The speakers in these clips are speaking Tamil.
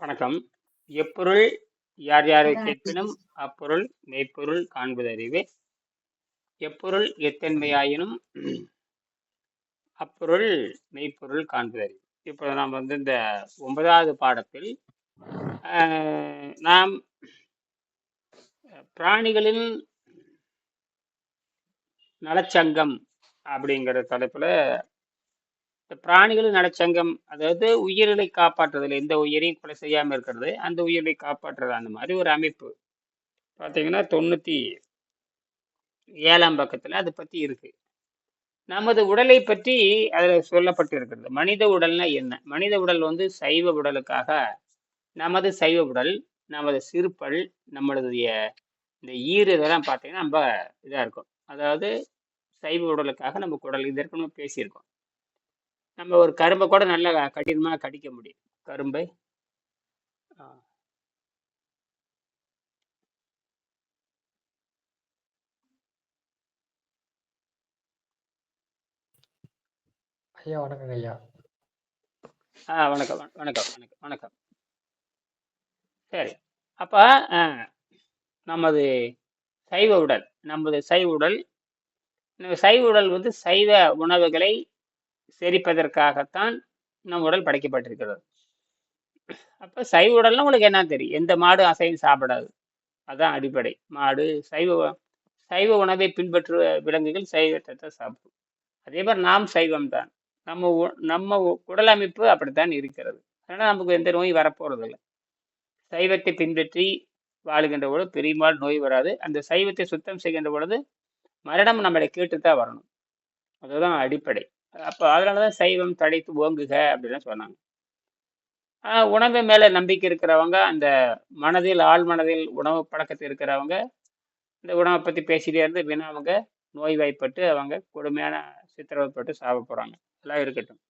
வணக்கம். எப்பொருள் யார் யாரைக் கேட்பினும் அப்பொருள் மெய்ப்பொருள் காண்பதறிவே. எப்பொருள் எத்தன்மையாயினும் அப்பொருள் மெய்ப்பொருள் காண்பதறிவு. இப்ப நாம் வந்து இந்த 9வது பாடத்தில் நாம் பிராணிகளின் நலச்சங்கம் அப்படிங்கிற தலைப்புல இந்த பிராணிகளின் நலச்சங்கம் அதாவது உயிர்களை காப்பாற்றுதல் எந்த உயிரையும் கொலை செய்யாமல் இருக்கிறது அந்த உயிரை காப்பாற்றுறது அந்த மாதிரி ஒரு அமைப்பு. பார்த்தீங்கன்னா தொண்ணூற்றி ஏழாம் பக்கத்தில் அதை பற்றி இருக்குது நமது உடலை பற்றி அதில் சொல்லப்பட்டிருக்கிறது. மனித உடல்னா என்ன? மனித உடல் வந்து சைவ உடலுக்காக நமது சைவ உடல் நமது சிறுப்பல் நம்மளுடைய இந்த ஈறு இதெல்லாம் பார்த்தீங்கன்னா ரொம்ப இதாக இருக்கும். அதாவது சைவ உடலுக்காக நம்ம குடல் இதற்கு நம்ம பேசியிருக்கோம். நம்ம ஒரு கரும்பை கூட நல்லா கடினமாக கடிக்க முடியும். கரும்பை. ஐயா வணக்கங்க ஐயா. ஆ வணக்கம் வண- வணக்கம் வணக்கம் வணக்கம். சரி. அப்போ நமது சைவ உடல் நமது சைவ உடல் சைவ உடல் வந்து சைவ உணவுகளை செரிப்பதற்காகத்தான் நம் உடல் படைக்கப்பட்டிருக்கிறது. அப்போ சைவ உடல்னா உங்களுக்கு என்ன தெரியும்? எந்த மாடு அசைவம் சாப்பிடாது. அதான் அடிப்படை. மாடு சைவ சைவ உணவை பின்பற்றுவ விலங்குகள் சைவத்தை தான் சாப்பிடும். அதே மாதிரி நாம் சைவம் தான் நம்ம உ- நம்ம உ- உடல் அமைப்பு அப்படித்தான் இருக்கிறது. அதனால் நமக்கு எந்த நோய் வரப்போறது இல்லை சைவத்தை பின்பற்றி வாழுகின்ற பொழுது பெரும்பாலும் நோய் வராது. அந்த சைவத்தை சுத்தம் செய்கின்ற பொழுது மரணம் நம்மளை கேட்டு தான் வரணும். அதுதான் அடிப்படை. அப்போ அதனால தான் சைவம் தடைத்து ஓங்குக அப்படிலாம் சொன்னாங்க. ஆனால் உணவு மேலே நம்பிக்கை இருக்கிறவங்க அந்த மனதில் ஆள் மனதில் உணவு பழக்கத்தில் இருக்கிறவங்க இந்த உணவை பற்றி பேசிட்டே இருந்து வீணா அவங்க நோய்வாய்ப்பட்டு அவங்க கொடுமையான சித்திரவதைப்பட்டு சாப்பிட போகிறாங்க எல்லாம் இருக்கட்டும்.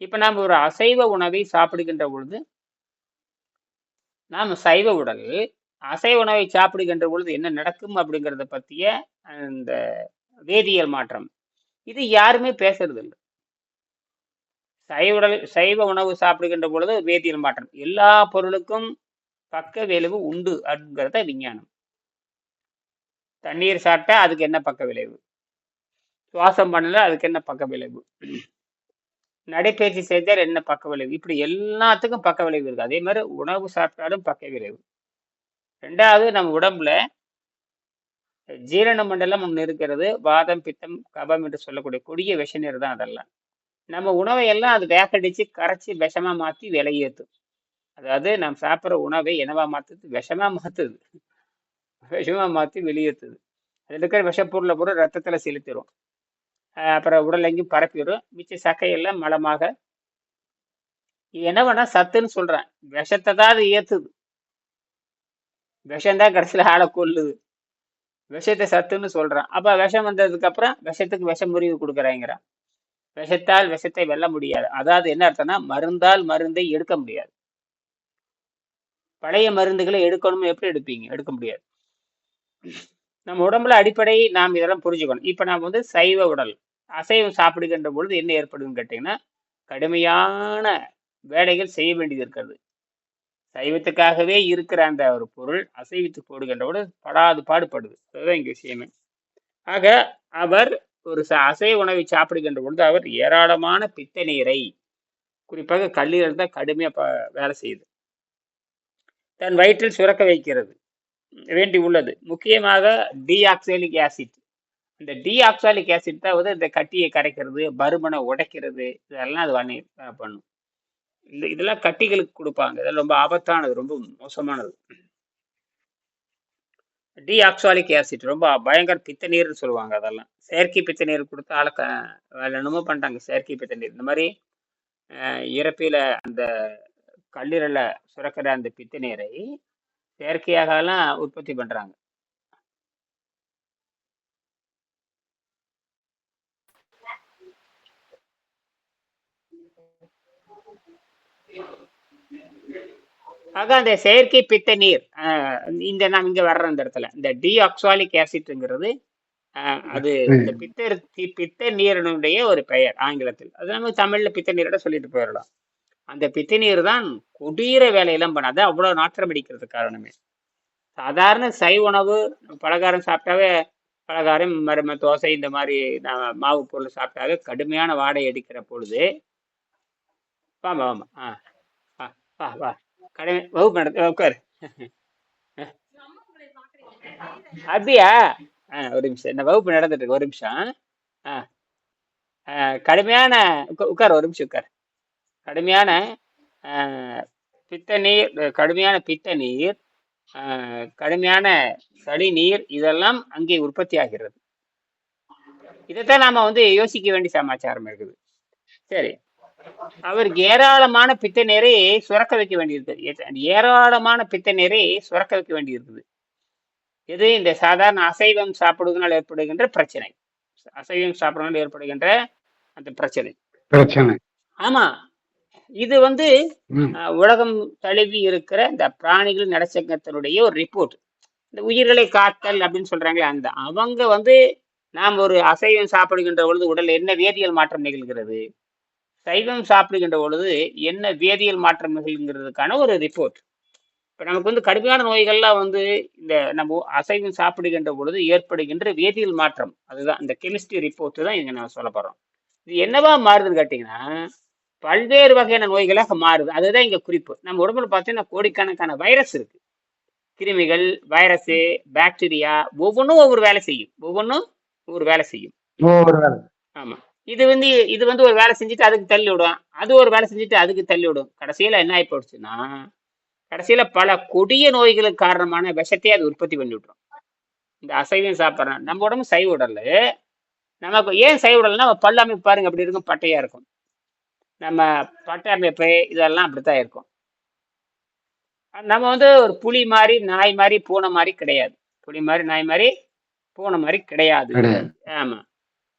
இப்போ நாம் ஒரு அசைவ உணவை சாப்பிடுகின்ற பொழுது நாம் சைவ உடல் அசைவ உணவை சாப்பிடுகின்ற பொழுது என்ன நடக்கும் அப்படிங்கிறத பற்றிய அந்த வேதியியல் மாற்றம். இது யாருமே பேசுறது இல்லை சைவ உடல் சைவ உணவு சாப்பிடுகின்ற பொழுது வேதியியல் மாற்றம். எல்லா பொருளுக்கும் பக்க விளைவு உண்டு அப்படிங்கிறத விஞ்ஞானம். தண்ணீர் சாப்பிட்டா அதுக்கு என்ன பக்க விளைவு? சுவாசம் பண்ணல அதுக்கு என்ன பக்க விளைவு? நடைப்பயிற்சி செய்தால் என்ன பக்க விளைவு? இப்படி எல்லாத்துக்கும் பக்க விளைவு இருக்கு. அதே மாதிரி உணவு சாப்பிட்டாலும் பக்க விளைவு. ரெண்டாவது நம்ம உடம்புல ஜீரண மண்டலம் ஒன்று இருக்கிறது. வாதம் பித்தம் கபம் என்று சொல்லக்கூடிய கொடிய விஷநீர் தான் அதெல்லாம். நம்ம உணவை எல்லாம் அது வேகடிச்சு கரைச்சி விஷமா மாற்றி விலையேற்றும் அதாவது நாம் சாப்பிட்ற உணவை என்னவா மாற்றுது விஷமா மாற்றுது விஷமா மாற்றி வெளியேற்றுது அதில் இருக்கிற விஷப்பொருளை பூரா ரத்தத்தில் செலுத்திடும் அப்புறம் உடல் எங்கேயும் பரப்பிடும் மிச்ச சக்கையெல்லாம் மலமாக. என்ன பண்ணா சத்துன்னு சொல்கிறேன் விஷத்தை தான் அது ஏற்றுது விஷம்தான் கடைசியில் ஆளை கொல்லுது. விஷத்தை சத்துன்னு சொல்றான். அப்ப விஷம் வந்ததுக்கு அப்புறம் விஷத்துக்கு விஷ முறிவு கொடுக்குறாங்கிறான். விஷத்தால் விஷத்தை வெல்ல முடியாது. அதாவது என்ன அர்த்தம்னா மருந்தால் மருந்தை எடுக்க முடியாது. பழைய மருந்துகளை எடுக்கணுமோ எப்படி எடுப்பீங்க? எடுக்க முடியாது. நம்ம உடம்புல அடிப்படை நாம் இதெல்லாம் புரிஞ்சுக்கணும். இப்ப நாம் வந்து சைவ உடல் அசைவம் சாப்பிடுகின்ற பொழுது என்ன ஏற்படுதுன்னு கேட்டீங்கன்னா கடுமையான வேலைகள் செய்ய வேண்டியது இருக்கிறது. சைவத்துக்காகவே இருக்கிற அந்த ஒரு பொருள் அசைவத்துக்கு போடுகின்றவோடு படாது பாடுபடுது. அதுதான் இங்கே விஷயமே. ஆக அவர் ஒரு ச- அசைவ உணவை சாப்பிடுகின்ற பொழுது அவர் ஏராளமான பித்த நீரை குறிப்பாக கல்லீரல் தான் கடுமையாக ப வேலை செய்யுது. தன் வயிற்றில் சுரக்க வைக்கிறது. வேண்டி உள்ளது. முக்கியமாக டீஆக்சாலிக் ஆசிட். இந்த டீஆக்சாலிக் ஆசிட் தான் வந்து இந்த கட்டியை கரைக்கிறது பருமனை உடைக்கிறது இதெல்லாம் அது பண்ணி பண்ணும். இந்த இதெல்லாம் கட்டிகளுக்கு கொடுப்பாங்க. இதெல்லாம் ரொம்ப ஆபத்தானது ரொம்ப மோசமானது. டி ஆக்சுவாலிக் ஆசிட் ரொம்ப பயங்கர பித்த நீர்னு சொல்லுவாங்க அதெல்லாம். செயற்கை பித்த நீர் கொடுத்து ஆளை க வேலை என்னமோ பண்ணிட்டாங்க செயற்கை பித்த நீர். இந்த மாதிரி இறப்பில் இறப்பில அந்த கல்லீரலை சுரக்கிற அந்த பித்த நீரை செயற்கையாகலாம் உற்பத்தி பண்ணுறாங்க ஆக அந்த செயற்கை பித்த நீர். இந்த நாம் இங்க வர்ற அந்த இடத்துல. இந்த டீஆக்சாலிக் ஆசிட்ங்கிறது அது இந்த பித்த பித்த நீரினுடைய ஒரு பெயர் ஆங்கிலத்தில். அது நம்ம தமிழ்ல பித்த நீரோட சொல்லிட்டு போயிடலாம். அந்த பித்த நீர் தான் கொடீர வேலையெல்லாம் பண்ணாது அவ்வளவு நாற்றம் அடிக்கிறது காரணமே. சாதாரண சை உணவு பலகாரம் சாப்பிட்டாவே பலகாரம் மரும தோசை இந்த மாதிரி மாவு பொருள் சாப்பிட்டாவே கடுமையான வாடை அடிக்கிற பொழுது வாமா வாமா ஆ வா வா வா. கடுமை வகுப்பு நடத்து உட்காரு. அப்படியா? ஆ ஒரு நிமிஷம். இந்த வகுப்பு நடந்துட்டு இருக்கு. ஒரு நிமிஷம். ஆ ஆ, கடுமையான உட்கா- உட்கார் ஒரு நிமிஷம் உட்கார். கடுமையான பித்த நீர் கடுமையான பித்த நீர் கடுமையான சளி நீர் இதெல்லாம் அங்கே உற்பத்தி ஆகிறது. இதைத்தான் நாம வந்து யோசிக்க வேண்டிய சமாச்சாரம் இருக்குது. சரி. அவருக்கு ஏராளமான பித்த நீரை சுரக்க வைக்க வேண்டியிருக்கு ஏ- ஏராளமான பித்த நீரை சுரக்க வைக்க வேண்டியிருக்குது இது இந்த சாதாரண அசைவம் சாப்பிடுவதனால் ஏற்படுகின்ற பிரச்சனை. அசைவம் சாப்பிடுவதனால் ஏற்படுகின்ற அந்த பிரச்சனை. பிரச்சனை. ஆமா. இது வந்து உலகம் தழுவி இருக்கிற இந்த பிராணிகள் நலச்சங்கத்தினுடைய ஒரு ரிப்போர்ட் இந்த உயிர்களை காத்தல் அப்படின்னு சொல்றாங்களே அந்த அவங்க வந்து நாம் ஒரு அசைவம் சாப்பிடுகின்ற பொழுது உடல்ல என்ன வேதியியல் மாற்றம் நிகழ்கிறது? சைவம் சாப்பிடுகின்ற பொழுது என்ன வேதியியல் மாற்றம் நிகழ்கிறதுக்கான ஒரு ரிப்போர்ட் இப்போ நமக்கு வந்து கடுமையான நோய்கள்லாம் வந்து இந்த நம்ம அசைவம் சாப்பிடுகின்ற பொழுது ஏற்படுகின்ற வேதியியல் மாற்றம். அதுதான் இந்த கெமிஸ்ட்ரி ரிப்போர்ட் தான் இங்க நான் சொல்ல போறோம். இது என்னவா மாறுதுன்னு கேட்டிங்கன்னா பல்வேறு வகையான நோய்களாக மாறுது. அதுதான் இங்க குறிப்பு. நம்ம உடம்புல பார்த்தீங்கன்னா கோடிக்கணக்கான வைரஸ் இருக்கு. கிருமிகள் வைரஸ் பாக்டீரியா ஒவ்வொன்றும் ஒவ்வொரு வேலை செய்யும். ஒவ்வொன்றும் ஒவ்வொரு வேலை செய்யும். ஒவ்வொரு வேலை. ஆமா. இது வந்து இது வந்து ஒரு வேலை செஞ்சுட்டு அதுக்கு தள்ளி விடும் அது ஒரு வேலை செஞ்சுட்டு அதுக்கு தள்ளி விடும் கடைசியில என்ன ஆகி போச்சுன்னா கடைசியில பல கொடிய நோய்களுக்கு காரணமான விஷத்தையே அது உற்பத்தி பண்ணி விட்டுரும் இந்த அசைவம் சாப்பிட்றோம். நம்ம உடம்பு சைவ உடல். நமக்கு ஏன் சைவ உடல்னா நம்ம பல்லு அமைப்பு பாருங்க அப்படி இருக்கும் பட்டையா இருக்கும். நம்ம பட்டை அமைப்பு இதெல்லாம் அப்படித்தான் இருக்கும். நம்ம வந்து ஒரு புலி மாதிரி நாய் மாதிரி பூனை மாதிரி கிடையாது. புலி மாதிரி நாய் மாதிரி பூனை மாதிரி கிடையாது. கிடையாது.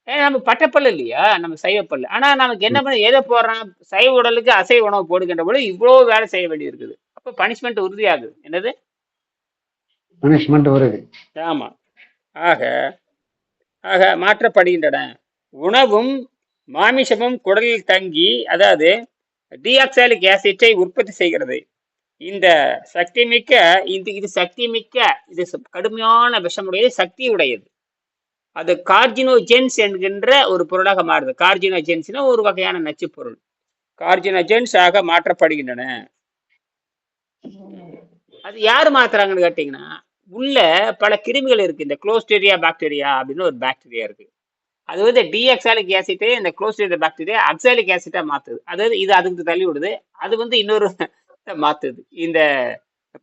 ஏன் நம்ம பட்டப்பல் இல்லையா? நம்ம சைவ பல்லு ஆனா நமக்கு என்ன பண்ண எதை போடுறான் சைவ உடலுக்கு அசைவ உணவு போடுகின்ற பொழுது இவ்வளவு வேலை செய்ய வேண்டி இருக்குது அப்ப பனிஷ்மெண்ட் உறுதியாகுது. என்னது? பனிஷ்மெண்ட் வருது. ஆமா. ஆக ஆக மாற்றப்படுகின்றன. உணவும் மாமிசமும் குடலில் தங்கி அதாவது டீஆக்சாலிக் ஆசிட்டை உற்பத்தி செய்கிறது. இந்த சக்தி மிக்க இது இது சக்தி மிக்க இது கடுமையான விஷமுடையது சக்தி உடையது அது கார்ஜினோஜென்ஸ் என்கின்ற ஒரு பொருளாக மாறுது. கார்ஜினோஜென்ஸ்னா ஒரு வகையான நச்சு பொருள். கார்ஜினோஜென்ஸ் ஆக மாற்றப்படுகின்றன. அது யார் மாத்துறாங்கன்னு கேட்டிங்கன்னா உள்ள பல கிருமிகள் இருக்கு. இந்த குளோஸ்டேரியா பாக்டீரியா அப்படின்னு ஒரு பாக்டீரியா இருக்கு. அது வந்து டிஎக்சாலிக் ஆசிட்டே இந்த குளோஸ்டேரியா பாக்டீரியா அக்சாலிக் ஆசிட்டா மாத்துது. அதாவது இது அதுக்கு தள்ளி விடுது. அது வந்து இன்னொரு மாத்துது. இந்த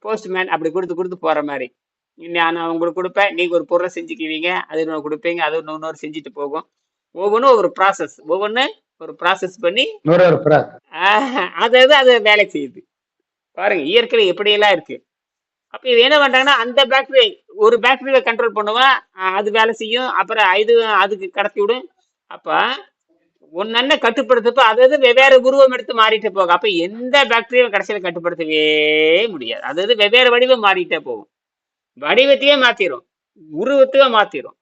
போஸ்ட்மேன் அப்படி கொடுத்து கொடுத்து போற மாதிரி. நான் உங்களுக்கு கொடுப்பேன். நீங்க ஒரு பொருளை செஞ்சுக்குவீங்க. அது இன்னொரு கொடுப்பீங்க. அது இன்னொரு செஞ்சுட்டு போகும். ஒவ்வொன்றும் ஒரு ப்ராசஸ் ஒவ்வொன்று ஒரு ப்ராசஸ் பண்ணி அதாவது அது வேலை செய்யுது. பாருங்க இயற்கையில எப்படியெல்லாம் இருக்கு? அப்ப இது என்ன பண்றாங்கன்னா அந்த பாக்டீரியா ஒரு பாக்டீரியா கண்ட்ரோல் பண்ணுவேன். அது வேலை செய்யும். அப்புறம் இது அதுக்கு கடத்தி விடும். அப்ப ஒன்னென்ன கட்டுப்படுத்தப்ப அதாவது வெவ்வேறு உருவம் எடுத்து மாறிட்டே போகும். அப்ப எந்த பாக்டீரியாவும் கடைசியில கட்டுப்படுத்தவே முடியாது. அதாவது வெவ்வேறு வடிவம் மாறிட்டே போகும். வடிவத்தையே மாத்திரும். உருவத்தையே மாத்திரும்.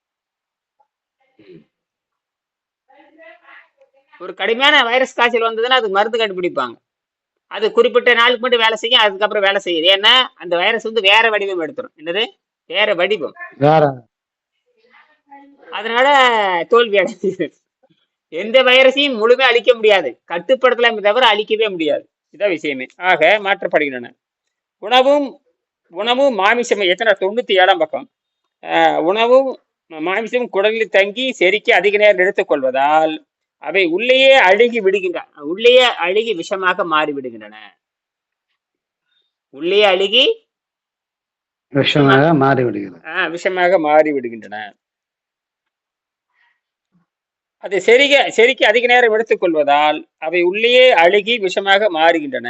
ஒரு கடுமையான வைரஸ் காய்ச்சல் வந்ததுன்னா அதுக்கு மருந்து கண்டுபிடிப்பாங்க. அது குறிப்பிட்ட நாளுக்கு மட்டும் வேலை செய்யும் அதுக்கப்புறம் வேலை செய்யுது. ஏன்னா அந்த வைரஸ் வந்து வேற வடிவம் எடுத்துரும். என்னது? வேற வடிவம். வேற. அதனால தோல்வி அடைஞ்சது எந்த வைரஸையும் முழுமையா அழிக்க முடியாது. கட்டுப்படுத்தலாமே தவிர அழிக்கவே முடியாது. இதான் விஷயமே. ஆக மாற்றப்படுகின்றன. உணவும் உணவும் மாமிசமும் எத்தனை? தொண்ணூத்தி ஏழாம் பக்கம் உணவும் மாமிசமும் குடலில் தங்கி செரிக்க அதிக நேரம் எடுத்துக்கொள்வதால் அவை உள்ளேயே அழுகி விடுகின்றன உள்ளேயே அழுகி விஷமாக மாறி விடுகின்றன உள்ளே அழுகி விஷமாக மாறி ஆஹ் விஷமாக மாறி விடுகின்றன அது செரிக செரிக்க அதிக நேரம் எடுத்துக்கொள்வதால் அவை உள்ளேயே அழுகி விஷமாக மாறுகின்றன.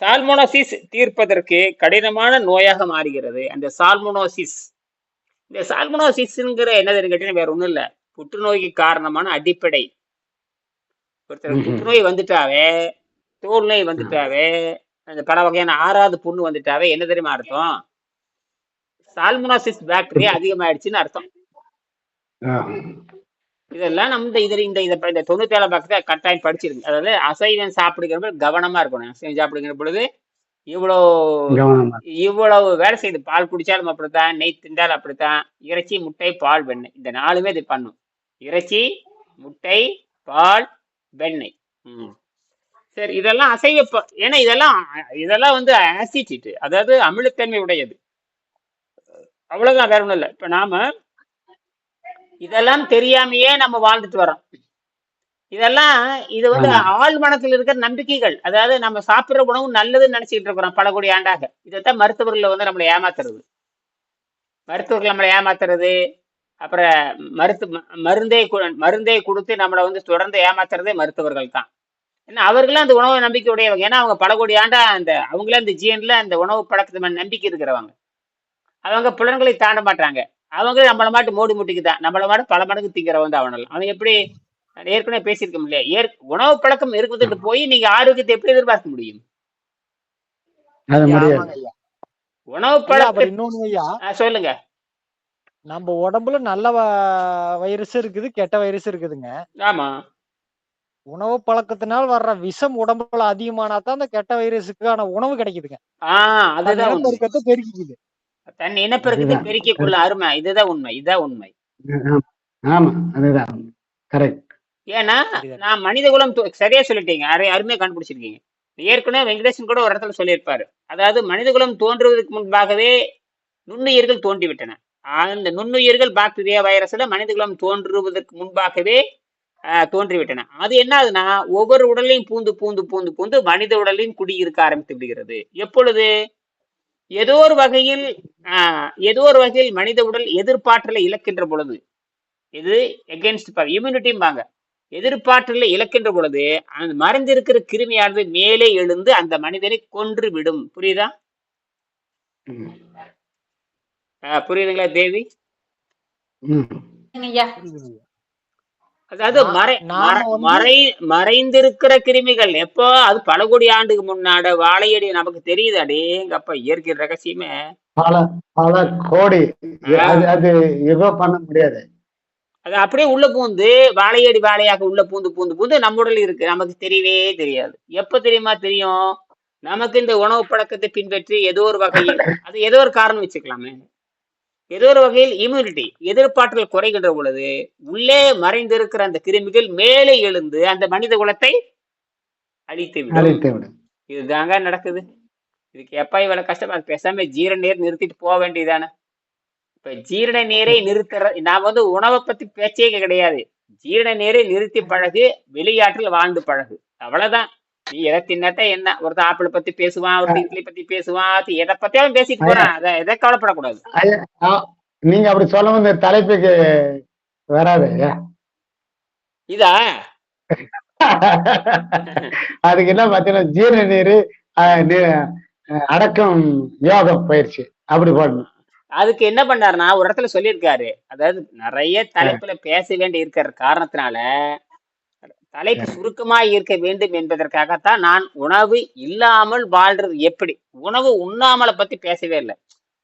சால்மோனோசிஸ் தீர்ப்பதற்கு கடினமான நோயாக மாறுகிறது. அந்த சால்மோனோசிஸ். இந்த சால்மோனோசிஸ்ங்கிற என்னதுன்னு கேட்டீங்கன்னா வேற ஒண்ணும் இல்ல. புற்றுநோய்க்கு காரணமான அடிப்படை. ஒருத்தர். புற்றுநோய் வந்துட்டாவே தோல் நோய் வந்துட்டாவே அந்த பல வகையான ஆறாவது புண்ணு வந்துட்டாவே என்ன தெரியுமா அர்த்தம்? சால்மோனோசிஸ் பாக்டீரியா அதிகமாயிடுச்சுன்னு அர்த்தம். இதெல்லாம் நம்ம இந்த இதுல இந்த இதை இந்த தொண்ணூத்தி ஏழாம் பக்கத்தை கட்டாயம் படிச்சிருங்க. அதாவது அசைவம் சாப்பிடுகிற கவனமா இருக்கணும். அசைவம் சாப்பிடுகிற பொழுது இவ்வளோ இவ்வளவு வேலை செய்யுது பால் குடிச்சாலும் அப்படித்தான் நெய் திண்டாலும் அப்படித்தான் இறைச்சி முட்டை பால் வெண்ணெய். இந்த நாலுமே இது பண்ணும். இறைச்சி முட்டை பால் வெண்ணெய். ம். சரி இதெல்லாம் அசைவ ஏன்னா இதெல்லாம் இதெல்லாம் வந்து ஆசிட் அதாவது அமிலத்தன்மை உடையது. அவ்வளவுதான் வேற ஒண்ணும் இல்லை. இப்ப நாம இதெல்லாம் தெரியாமையே நம்ம வாழ்ந்துட்டு வரோம் இதெல்லாம் இது வந்து ஆள் மனத்தில் இருக்கிற நம்பிக்கைகள். அதாவது நம்ம சாப்பிடுற உணவு நல்லதுன்னு நினைச்சிட்டு இருக்கிறோம் பல கோடி ஆண்டாக. இதைத்தான் மருத்துவர்கள் வந்து நம்மளை ஏமாத்துறது. மருத்துவர்கள் நம்மளை ஏமாத்துறது. அப்புறம் மருத்து மருந்தே மருந்தே கொடுத்து நம்மளை வந்து தொடர்ந்து ஏமாத்துறதே மருத்துவர்கள் தான். ஏன்னா அவர்களும் அந்த உணவு நம்பிக்கை உடையவங்க ஏன்னா அவங்க பல கோடி ஆண்டா அந்த அவங்களே அந்த ஜீன்ல அந்த உணவு பழக்கத்து நம்பிக்கை இருக்கிறவங்க. அவங்க புலன்களை தாண்ட மாட்டாங்க. அவங்க நம்மள மாட்டு மோடி முட்டிக்கு தான் நம்மள மாட்டு பல மடங்கு திங்கிறவன் தான் அவனால் அவன் எப்படி ஏற்கனவே பேசியிருக்கோம் இல்லையா ஏற் உணவு பழக்கம் இருக்குதுட்டு போய் நீங்க ஆரோக்கியத்தை எப்படி எதிர்பார்க்க முடியும்? உணவு ஐயா பழக்க அப்புறம் இன்னொன்னு சொல்லுங்க. நம்ம உடம்புல நல்ல வைரஸ் இருக்குது கெட்ட வைரஸ் இருக்குதுங்க. ஆமா. உணவு பழக்கத்தினால் வர்ற விஷம் உடம்புல அதிகமானா தான் அந்த கெட்ட வைரஸுக்கான உணவு கிடைக்குதுங்க. ஆ தன் அதுதான் பெருக்கிக்குது தன் இனப்பெருக்கத்தை பெருக்கிக் கொள்ள அருமை. இதுதான் உண்மை இதுதான் உண்மை. ஆமா அதுதான். கரெக்ட் ஏன்னா நான் மனித குலம் சரியா சொல்லிட்டீங்க. அரை அருமையா கண்டுபிடிச்சிருக்கீங்க. ஏற்கனவே வெங்கடேசன் கூட ஒரு இடத்துல சொல்லியிருப்பாரு. அதாவது மனித குலம் தோன்றுவதற்கு முன்பாகவே நுண்ணுயிர்கள் தோன்றிவிட்டன. அந்த நுண்ணுயிர்கள் பாக்டீரியா வைரஸ்ல மனித குலம் தோன்றுவதற்கு முன்பாகவே ஆஹ், தோன்றிவிட்டன. அது என்ன ஆகுதுன்னா ஒவ்வொரு உடலையும் பூந்து பூந்து பூந்து பூந்து மனித உடலையும் குடியிருக்க ஆரம்பித்து விடுகிறது. எப்பொழுது? ஏதோ ஒரு வகையில் ஆஹ், ஏதோ ஒரு வகையில் மனித உடல் எதிர்ப்பாற்றலை இழக்கின்ற பொழுது இது எகென்ஸ்ட் இம்யூனிட்டிம்பாங்க எதிர்ப்பாற்றலை இழக்கின்ற பொழுது அந்த மறைந்திருக்கிற கிருமியானது மேலே எழுந்து அந்த மனிதனை கொன்று விடும் புரியுதா புரியுதுங்களா தேவி ம். ஐயா புரியுதுங்க ஐயா. அதாவது மறை மறை மறைந்திருக்கிற கிருமிகள். எப்போ அது பல கோடி ஆண்டுக்கு முன்னாட வாழையடி நமக்கு தெரியுது அடேங்கப்பா இயற்கை ரகசியமே. பல பல கோடி. அது ஏதோ பண்ண முடியாது. அது அப்படியே உள்ள பூந்து வாழையடி வாழையாக உள்ள பூந்து பூந்து பூந்து நம்ம உடல் இருக்கு. நமக்கு தெரியவே தெரியாது. எப்ப தெரியுமா தெரியும்? நமக்கு இந்த உணவு பழக்கத்தை பின்பற்றி ஏதோ ஒரு வகையில் அது ஏதோ ஒரு காரணம் வச்சுக்கலாமே. ஏதோ ஒரு வகையில் இம்யூனிட்டி எதிர்ப்பாற்றல் குறைகின்ற பொழுது உள்ளே மறைந்திருக்கிற அந்த கிருமிகள் மேலே எழுந்து அந்த மனித குலத்தை அழித்து விடும். இதுதாங்க நடக்குது. இதுக்கு எப்ப இவ்வளவு கஷ்டமா? பேசாம ஜீரண நீர் நிறுத்திட்டு போக வேண்டியதானே இப்ப ஜீரண நீரை நிறுத்துற நான் வந்து உணவை பத்தி பேச்சே கிடையாது. ஜீரண நீரை நிறுத்தி பழகு வெளியாற்றில் வாழ்ந்து பழகு. அவ்வளவுதான். எதை தின்னட்ட என்ன? ஒருத்தன் ஆப்பிள் பத்தி பேசுவான் ஒருத்தன் இட்லி பத்தி பேசுவான் எதை பத்தியாலும் பேசிட்டு போறான். அதை எதை கவலைப்படக்கூடாது. நீங்க அப்படி சொல்லும் இந்த தலைப்புக்கு வராது. இதா? அதுக்கு என்ன பார்த்தீங்கன்னா ஜீரண நீர் அடக்கம் யோகம் பயிற்சி. அப்படி போடணும். அதுக்கு என்ன பண்ணாருன்னா ஒரு இடத்துல சொல்லியிருக்காரு. அதாவது நிறைய தலைப்புல பேச வேண்டி இருக்கிற காரணத்தினால தலைப்பு சுருக்கமா இருக்க வேண்டும் என்பதற்காகத்தான் நான் உணவு இல்லாமல் வாழ்றது எப்படி? உணவு உண்ணாமலை பத்தி பேசவே இல்லை.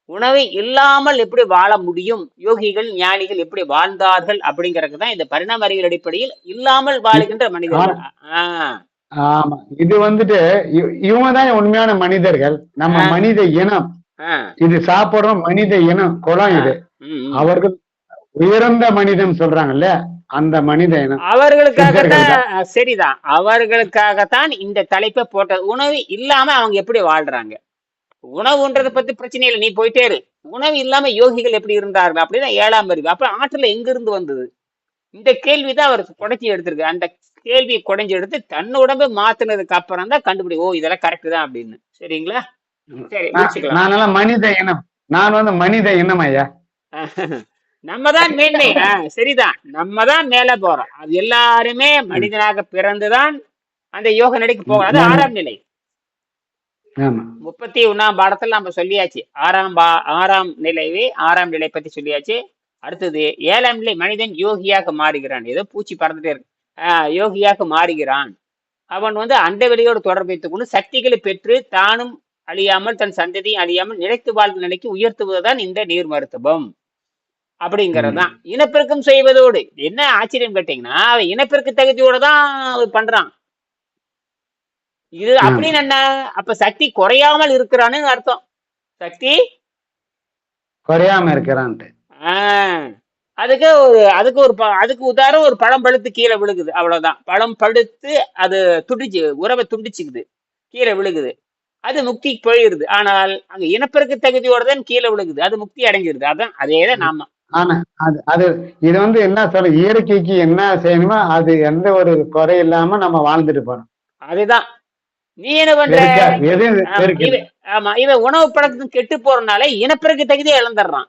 உணவு இல்லாமல் எப்படி வாழ முடியும்? யோகிகள் ஞானிகள் எப்படி வாழ்ந்தார்கள் அப்படிங்கறதுக்கு தான் இந்த பரிணாம அறிவியல் அடிப்படையில் இல்லாமல் வாழுகின்ற மனிதர்கள். ஆமா. இது வந்துட்டு இவ- இவங்க தான் உண்மையான மனிதர்கள். நம்ம மனித இனம். இது சாப்பிடுறோம் மனித இனம். குலம் இது. அவர்கள் உயர்ந்த மனிதன் சொல்றாங்கல்ல. அந்த மனித இனம் அவர்களுக்காகத்தான் சரிதான். அவர்களுக்காகத்தான் இந்த தலைப்பை போட்டது உணவு இல்லாம அவங்க எப்படி வாழ்றாங்க? உணவுன்றத பத்தி பிரச்சனை இல்லை நீ போயிட்டே இரு. உணவு இல்லாம யோகிகள் எப்படி இருந்தார்கள் அப்படின்னா ஏழாம் அறிவு. அப்ப ஆற்றல் எங்க இருந்து வந்தது? இந்த கேள்விதான் அவர் குடைச்சி எடுத்திருக்கு அந்த கேள்வியை குடைஞ்சி எடுத்து தன் உடம்பை மாத்தினதுக்கு அப்புறம் தான் கண்டுபிடி ஓ இதெல்லாம் கரெக்ட் தான் அப்படின்னு. சரிங்களா? சரி நான் மனித இனம். நான் வந்து மனித இனம் ஐயா நம்ம தான் மேன்மை. சரிதான். நம்ம தான் மேல போறோம். அது எல்லாருமே மனிதனாக பிறந்துதான் அந்த யோக நிலைக்கு போகணும். அது. ஆறாம் நிலை. முப்பத்தி ஒண்ணாம் பாடத்துல நம்ம சொல்லியாச்சு. ஆறாம் பா ஆறாம் நிலைவே ஆறாம் நிலை பத்தி சொல்லியாச்சு. அடுத்தது ஏழாம் நிலை மனிதன் யோகியாக மாறுகிறான். ஏதோ பூச்சி பறந்துட்டே இருக்கு. ஆஹ் யோகியாக மாறுகிறான். அவன் வந்து அண்ட வெளியோடு தொடர்பு வைத்துக் கொண்டு சக்திகளை பெற்று தானும் அழியாமல் தன் சந்ததியும் அழியாமல் நிலைத்து வாழ்வு நிலைக்கு உயர்த்துவதுதான் இந்த நீர் மருத்துவம் அப்படிங்கிறது தான் இனப்பெருக்கம் செய்வதோடு. என்ன ஆச்சரியம் கேட்டீங்கன்னா அவன் இனப்பெருக்க தகுதியோட தான் பண்றான். இது. அப்படின்னு என்ன? அப்ப சக்தி குறையாமல் இருக்கிறான்னு அர்த்தம். சக்தி? குறையாம இருக்கிறான்ட்டு. ஆ, அதுக்கு ஒரு அதுக்கு ஒரு அதுக்கு உதாரணம் ஒரு பழம் பழுத்து கீழே விழுகுது. அவ்வளவுதான். பழம் பழுத்து அது துடிச்சு உறவை துண்டிச்சுக்குது. கீழே விழுகுது. அது முக்திக்கு போயிருது ஆனால் அங்க இனப்பெருக்க தகுதியோட தான் கீழே விழுகுது. அது முக்தி அடைஞ்சிருது. அதான் அதே தான் நாம. ஆனா அது அது இது வந்து என்ன சொல்ல இயற்கைக்கு என்ன செய்யணுமோ அது எந்த ஒரு குறை இல்லாம நம்ம வாழ்ந்துட்டு போறோம். அதுதான். நீ என்ன பண்ற? ஆமா, இவன் உணவு பழக்கத்துக்கு கெட்டு போறதுனால இனப்பெருக்க தகுதியை இழந்துடுறான்.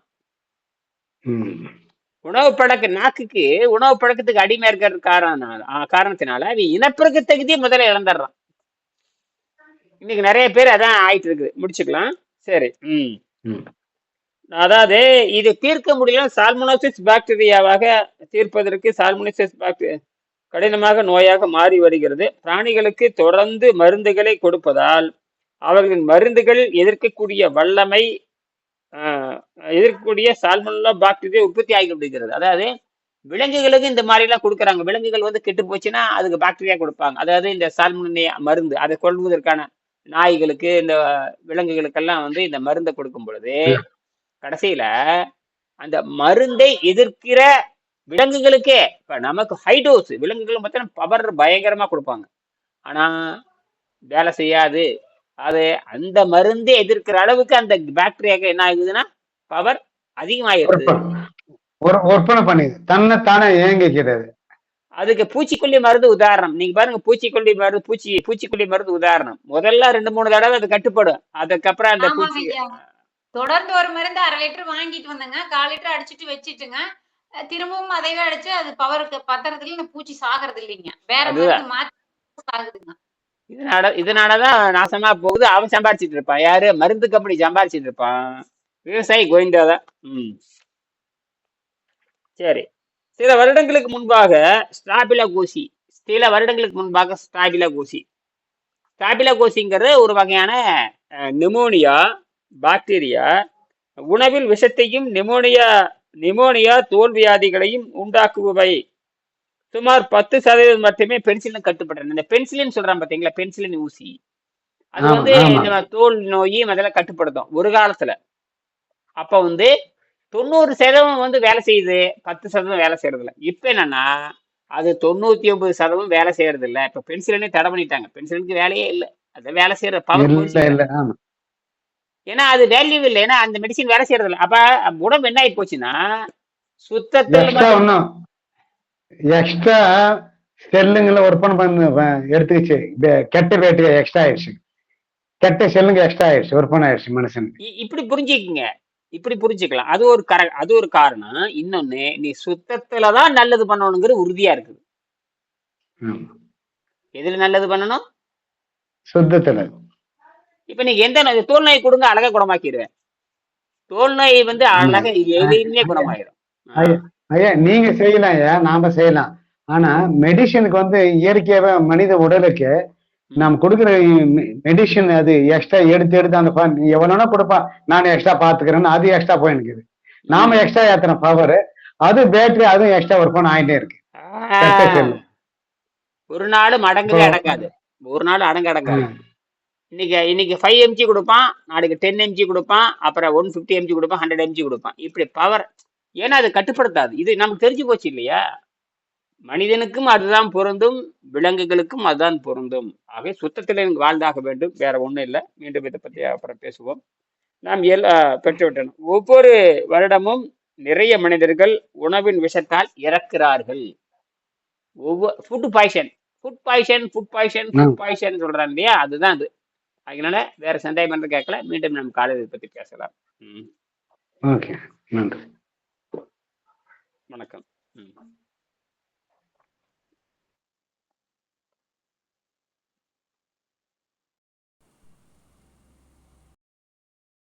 உணவு பழக்க நாக்குக்கு உணவு பழக்கத்துக்கு அடிமை இருக்கிற காரணம் காரணத்தினால அவன் இனப்பெருக்க தகுதியை முதல்ல இழந்துடுறான். இன்னைக்கு நிறைய பேர் அதான் ஆயிட்டு இருக்குது. முடிச்சுக்கலாம். சரி ம். ம். அதாவது இது தீர்க்க முடியல சால்மோனோசிஸ் பாக்டீரியாவாக தீர்ப்பதற்கு சால்மோனோசிஸ் பாக்டீரியா கடினமாக நோயாக மாறி வருகிறது. பிராணிகளுக்கு தொடர்ந்து மருந்துகளை கொடுப்பதால் அவர்களின் மருந்துகள் எதிர்க்கக்கூடிய வல்லமை எதிர்க்கக்கூடிய சால்மோனல்லா பாக்டீரியா உற்பத்தி ஆகிவிடுகிறது அதாவது விலங்குகளுக்கு இந்த மாதிரிலாம் கொடுக்குறாங்க. விலங்குகள் வந்து கெட்டு போச்சுன்னா அதுக்கு பாக்டீரியா கொடுப்பாங்க. அதாவது இந்த சால்மோனியா மருந்து அதை கொள்வதற்கான நாய்களுக்கு இந்த விலங்குகளுக்கெல்லாம் வந்து இந்த மருந்தை கொடுக்கும் பொழுது கடைசியில அந்த மருந்தை எதிர்க்கிற விலங்குகளுக்கே இப்ப நமக்கு ஹை டோஸ் விலங்குகள் பார்த்தீங்கன்னா பவர் பயங்கரமா கொடுப்பாங்க. ஆனா வேலை செய்யாது. அது அந்த மருந்தை எதிர்க்கிற அளவுக்கு அந்த பாக்டீரியாக்கு என்ன ஆகுதுன்னா பவர் அதிகமாயிருது. ஒப்பனை பண்ணிது தன்னை தானே இயங்கிக்கிறது அதுக்கு பூச்சிக்கொல்லி மருந்து உதாரணம். நீங்க பாருங்க பூச்சிக்கொல்லி மருந்து பூச்சி பூச்சிக்கொல்லி மருந்து உதாரணம். முதல்ல ரெண்டு மூணு தடவை அது கட்டுப்படும். அதுக்கப்புறம் அந்த பூச்சி தொடர்ந்து ஒரு மருந்து அரை லிட்டர் வாங்கிட்டு வந்தேங்க. கால் லிட்டர் அடிச்சிட்டு வச்சிட்டுங்க. திரும்பவும் அதைவே அடிச்சு அது பவருக்கு பத்துறதுல இந்த பூச்சி சாகிறது இல்லைங்க. வேற மாத்தி சாகுதுங்க. இதனால இதனாலதான் நாசமா போகுது. அவன் சம்பாரிச்சிட்டு இருப்பான். யாரு? மருந்து கம்பெனி சம்பாரிச்சிட்டு இருப்பான். விவசாயி கோவிந்தாதான். ம். சரி. சில வருடங்களுக்கு முன்பாக ஸ்டாபிலா கோசி. சில வருடங்களுக்கு முன்பாக ஸ்டாபிலா கோசி. ஸ்டாபிலா கோசிங்கிறது ஒரு வகையான நிமோனியா பாக்டீரியா உணவில் விஷத்தையும் நிமோனியா நிமோனியா தோல் வியாதிகளையும் உண்டாக்குபவை. சுமார் பத்து சதவீதம் மட்டுமே பென்சிலின் கட்டுப்படுறது இந்த பென்சிலின் சொல்றான் பாத்தீங்களா? பென்சிலின் ஊசி. அது வந்து தோல் நோய் அதெல்லாம் கட்டுப்படுத்தும். ஒரு காலத்துல. அப்ப வந்து தொண்ணூறு சதவீதம் வந்து வேலை செய்யுது. பத்து சதவீதம் வேலை செய்யறது இல்ல இப்ப என்னன்னா அது தொண்ணூத்தி ஒன்பது சதவீதம் வேலை செய்யறது இல்ல இப்ப பென்சிலினே தடை பண்ணிட்டாங்க. பென்சிலுக்கு வேலையே இல்ல. அது வேலை செய்யற பவர் இல்ல இல்ல ஆமா. ஏன்னா அது வேல்யூ இல்லை. ஏன்னா அந்த மெடிசின் வேலை செய்யறது இல்ல அப்ப உடம்பு என்ன ஆகி போச்சுன்னா சுத்தத்தில் எக்ஸ்ட்ரா செல்லுங்களை ஒர்ப்பனை பண்ணி எடுத்துக்கிச்சு. கெட்ட பேட்டரி எக்ஸ்ட்ரா ஆயிடுச்சு. கெட்ட செல்லுங்க எக்ஸ்ட்ரா ஆயிடுச்சு. ஒர்ப்பனை ஆயிடுச்சு மனுஷனுக்கு. இ- இப்படி புரிஞ்சுக்கங்க. இப்படி புரிஞ்சுக்கலாம். அது ஒரு கர அது ஒரு காரணம். இன்னொன்னு நீ சுத்தத்துல தான் நல்லது பண்ணணுங்கிற உறுதியா இருக்குது. எதுல நல்லது பண்ணணும்? சுத்தத்துல. இப்ப நீங்க எந்த தோல் நோய் கொடுங்க அழகா குணமாக்கிடுவேன். தோல் நோய் வந்து அழகா எதையுமே குணமாயிரும். ஐயா நீங்க செய்யலாம் ஐயா. நாம செய்யலாம். ஆனா மெடிசனுக்கு வந்து இயற்கையாவே மனித உடலுக்கு நாம் கொடுக்குற மெடிசன் அது எக்ஸ்ட்ரா எடுத்து எடுத்து அந்த எவ்வளோனா கொடுப்பா நான் எக்ஸ்ட்ரா பாத்துக்கிறேன்னு அது எக்ஸ்ட்ரா போயினுக்குது நாம எக்ஸ்ட்ரா ஏத்துற பவர் அது பேட்டரி அதுவும் எக்ஸ்ட்ரா ஒர்க் பண்ண ஆயிட்டே இருக்கு. ஒரு நாள் அடங்கவே அடங்காது. ஒரு நாள் அடங்க அடங்காது. இன்னைக்கு இன்னைக்கு ஃபைவ் எம்ஜி கொடுப்பான் நாளைக்கு டென் எம்ஜி கொடுப்பான் அப்புறம் ஒன் ஃபிஃப்டி எம்ஜி கொடுப்பான் ஹண்ட்ரட் எம்ஜி கொடுப்பான். இப்படி பவர் ஏன்னா அது கட்டுப்படுத்தாது. இது நமக்கு தெரிஞ்சு போச்சு இல்லையா? மனிதனுக்கும் அதுதான் பொருந்தும் விலங்குகளுக்கும் அதுதான் பொருந்தும். ஆகவே சுத்தத்தில் வாழ்ந்தாக வேண்டும் வேற ஒண்ணும் இல்லை. மீண்டும் இதை பற்றி அப்புறம் பேசுவோம். நாம் எல்லா பெற்றுவிட்டோம் ஒவ்வொரு வருடமும் நிறைய மனிதர்கள் உணவின் விஷத்தால் இறக்கிறார்கள். ஒவ்வொரு food poison food poison food poison food poison சொல்றாங்க இல்லையா? அதுதான் அது. அதனால வேற சந்தேகம் என்று கேட்கல. மீண்டும் நம்ம காலையில் பத்தி பேசலாம். ஓகே. நன்றி. வணக்கம். ம்.